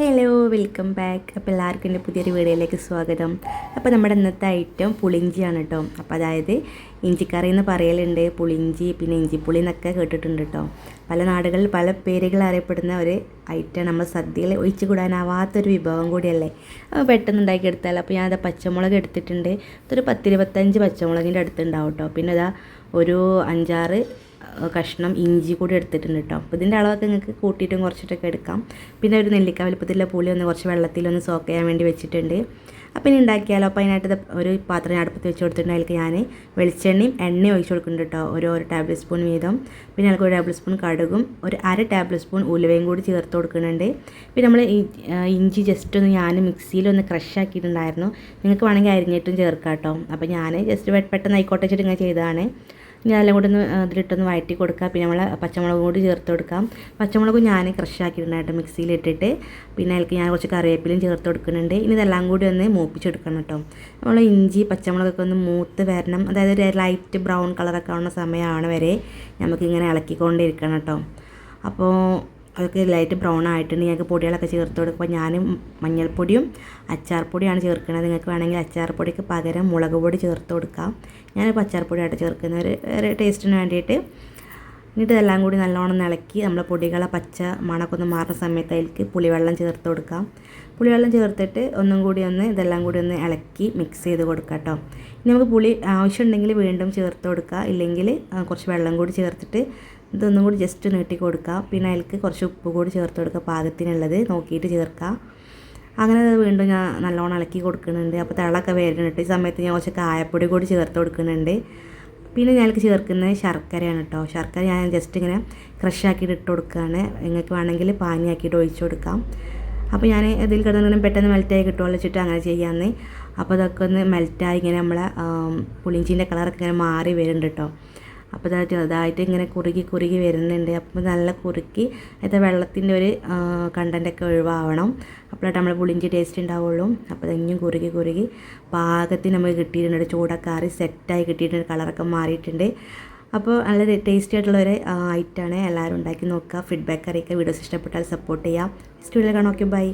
Hello welcome back അപ്പോൾ എല്ലാവർക്കും എന്റെ പുതിയൊരു വീഡിയോയിലേക്ക് സ്വാഗതം. അപ്പോൾ നമ്മുടെ ഇന്നത്തെ ഐറ്റം പുളിഞ്ചിയാണ് കേട്ടോ അപ്പോൾ അതായത് ഇഞ്ചിക്കറി എന്ന് പറയലുണ്ട്. പുളിഞ്ചി പിന്നെ ഇഞ്ചിപ്പുളി എന്നൊക്കെ കേട്ടിട്ടുണ്ട് കേട്ടോ പല നാടുകളിൽ പല പേരുകൾ അറിയപ്പെടുന്ന ഒരു ഐറ്റം നമ്മൾ സദ്യയിൽ ഒഴിച്ചു കൂടാനാവാത്തൊരു വിഭവം കൂടിയല്ലേ? അപ്പോൾ പെട്ടെന്ന് ഉണ്ടാക്കിയെടുത്താൽ അപ്പോൾ ഞാനത് പച്ചമുളക് എടുത്തിട്ടുണ്ട്. അതൊരു പത്തിരുപത്തഞ്ച് പച്ചമുളകിന്റെ അടുത്തുണ്ടാവും കേട്ടോ പിന്നെ അതാ ഒരു അഞ്ചാറ് കഷ്ണം ഇഞ്ചി കൂടി എടുത്തിട്ടുണ്ട് കേട്ടോ അപ്പോൾ ഇതിന്റെ അളവൊക്കെ നിങ്ങൾക്ക് കൂട്ടിയിട്ടും കുറച്ചിട്ടൊക്കെ എടുക്കാം. പിന്നെ ഒരു നെല്ലിക്ക വലുപ്പത്തിലുള്ള പുളി ഒന്ന് കുറച്ച് വെള്ളത്തിലൊന്ന് സോക്ക് ചെയ്യാൻ വേണ്ടി വെച്ചിട്ടുണ്ട്. അപ്പോൾ ഇനി ഉണ്ടാക്കിയാലോ? അപ്പോൾ അതിനായിട്ട് ഒരു പാത്രം അടുപ്പത്ത് വെച്ച് കൊടുത്തിട്ടുണ്ട്. അതിലേക്ക് ഞാൻ വെളിച്ചെണ്ണയും എണ്ണയും ഒഴിച്ച് കൊടുക്കുന്നുണ്ട് കേട്ടോ ഓരോ ഒരു ടേബിൾ സ്പൂൺ വീതം. പിന്നെ അതിലേക്ക് ഒരു ടേബിൾ സ്പൂൺ കടുകും ഒരു അര ടേബിൾ സ്പൂൺ ഉലുവയും കൂടി ചേർത്ത് കൊടുക്കുന്നുണ്ട്. പിന്നെ നമ്മൾ ഇഞ്ചി ജസ്റ്റ് ഒന്ന് ഞാൻ മിക്സിയിലൊന്ന് ക്രഷ് ആക്കിയിട്ടുണ്ടായിരുന്നു. നിങ്ങൾക്ക് വേണമെങ്കിൽ അരിഞ്ഞിട്ടും ചേർക്കാം കേട്ടോ അപ്പോൾ ഞാൻ ജസ്റ്റ് പെട്ടെന്ന് ആയിക്കോട്ടെ വെച്ചിട്ട് ഇങ്ങനെ ചെയ്തതാണ്. ഇനി എല്ലാം കൂടി ഒന്ന് ഇതിലിട്ടൊന്ന് വഴറ്റി കൊടുക്കുക. പിന്നെ നമ്മൾ പച്ചമുളക് കൂടി ചേർത്ത് കൊടുക്കാം. പച്ചമുളകും ഞാൻ ക്രഷ് ആക്കിയിട്ടുണ്ടായിട്ട് മിക്സിയിലിട്ടിട്ട്. പിന്നെ അതിലേക്ക് ഞാൻ കുറച്ച് കറിവേപ്പിലും ചേർത്ത് കൊടുക്കുന്നുണ്ട്. ഇനി ഇതെല്ലാം കൂടി ഒന്ന് മൂപ്പിച്ചെടുക്കണം കേട്ടോ. നമ്മൾ ഇഞ്ചി പച്ചമുളകൊക്കെ ഒന്ന് മൂത്ത് വരണം. അതായത് ഒരു ലൈറ്റ് ബ്രൗൺ കളറൊക്കെ ആവുന്ന സമയമാണ് വരെ നമുക്കിങ്ങനെ ഇളക്കിക്കൊണ്ടിരിക്കണം കേട്ടോ. അപ്പോൾ അതൊക്കെ ലൈറ്റ് ബ്രൗൺ ആയിട്ടുണ്ട് ഞങ്ങൾക്ക് പൊടികളൊക്കെ ചേർത്ത് കൊടുക്കുമ്പോൾ ഞാൻ മഞ്ഞൾപ്പൊടിയും അച്ചാർപ്പൊടിയാണ് ചേർക്കുന്നത്. നിങ്ങൾക്ക് വേണമെങ്കിൽ അച്ചാർപ്പൊടിക്ക് പകരം മുളക് പൊടി ചേർത്ത് കൊടുക്കാം. ഞാനിപ്പോൾ അച്ചാർപ്പൊടിയായിട്ട് ചേർക്കുന്ന ഒരു ടേസ്റ്റിന് വേണ്ടിയിട്ട് എന്നിട്ട് ഇതെല്ലാം കൂടി നല്ലോണം ഇളക്കി നമ്മൾ പൊടികളെ പച്ച മണക്കൊന്ന് മാറുന്ന സമയത്ത് അതിലേക്ക് പുളിവെള്ളം ചേർത്ത് കൊടുക്കാം. പുളിവെള്ളം ചേർത്തിട്ട് ഒന്നും കൂടി ഒന്ന് ഇതെല്ലാം കൂടി ഒന്ന് ഇളക്കി മിക്സ് ചെയ്ത് കൊടുക്കാം കേട്ടോ. ഇനി നമുക്ക് പുളി ആവശ്യമുണ്ടെങ്കിൽ വീണ്ടും ചേർത്ത് കൊടുക്കുക ഇല്ലെങ്കിൽ കുറച്ച് വെള്ളം കൂടി ചേർത്തിട്ട് ഇതൊന്നും കൂടി ജസ്റ്റ് നീട്ടി കൊടുക്കുക പിന്നെ അതിലേക്ക് കുറച്ച് ഉപ്പ് കൂടി ചേർത്ത് കൊടുക്കുക പാകത്തിനുള്ളത് നോക്കിയിട്ട് ചേർക്കുക അങ്ങനെ വീണ്ടും ഞാൻ നല്ലോണം ഇളക്കി കൊടുക്കുന്നുണ്ട്. അപ്പോൾ തിളക്കെ വരുന്നുണ്ട്. ഈ സമയത്ത് ഞാൻ കുറച്ച് കായപ്പൊടി കൂടി ചേർത്ത് കൊടുക്കുന്നുണ്ട്. പിന്നെ ഞങ്ങൾക്ക് ചേർക്കുന്നത് ശർക്കരയാണ് കേട്ടോ ശർക്കര ഞാൻ ജസ്റ്റ് ഇങ്ങനെ ക്രഷ് ആക്കിയിട്ട് ഇട്ട് കൊടുക്കുകയാണ് നിങ്ങൾക്ക് വേണമെങ്കിൽ പാനിയാക്കിയിട്ട് ഒഴിച്ചു കൊടുക്കാം. അപ്പോൾ ഞാൻ ഇതിൽ കിടന്നിങ്ങനെ പെട്ടെന്ന് മെൽറ്റായി കിട്ടുമല്ലോ വെച്ചിട്ട് അങ്ങനെ ചെയ്യാമെന്ന് അപ്പോൾ അതൊക്കെ ഒന്ന് മെൽറ്റായി ഇങ്ങനെ നമ്മളെ പുളിഞ്ചീന്റെ കളറൊക്കെ ഇങ്ങനെ മാറി വരുന്നുണ്ട് കേട്ടോ അപ്പോൾ അത് ചെറുതായിട്ട് ഇങ്ങനെ കുറുകി കുറുകി വരുന്നുണ്ട്. അപ്പോൾ നല്ല കുറുക്കി അതിന്റെ വെള്ളത്തിന്റെ ഒരു കണ്ടന്റൊക്കെ ഒഴിവാവണം. അപ്പോഴായിട്ട് നമ്മൾ പുളിഞ്ചി ടേസ്റ്റ് ഉണ്ടാവുള്ളൂ. അപ്പോൾ ഇനിയും കുറുകി കുറുകി പാകത്തിന് നമുക്ക് കിട്ടിയിട്ടുണ്ട്. ചൂടക്കാറി സെറ്റായി കിട്ടിയിട്ടുണ്ട്. കളറൊക്കെ മാറിയിട്ടുണ്ട്. അപ്പോൾ നല്ല ടേസ്റ്റി ആയിട്ടുള്ള ഒരു ഐറ്റമാണ് എല്ലാവരും ഉണ്ടാക്കി നോക്കുക. ഫീഡ്ബാക്ക് അറിയിക്കുക. വീഡിയോസ് ഇഷ്ടപ്പെട്ടാൽ സപ്പോർട്ട് ചെയ്യാം നെക്സ്റ്റ് വീഡിയോ കാണാം. Okay bye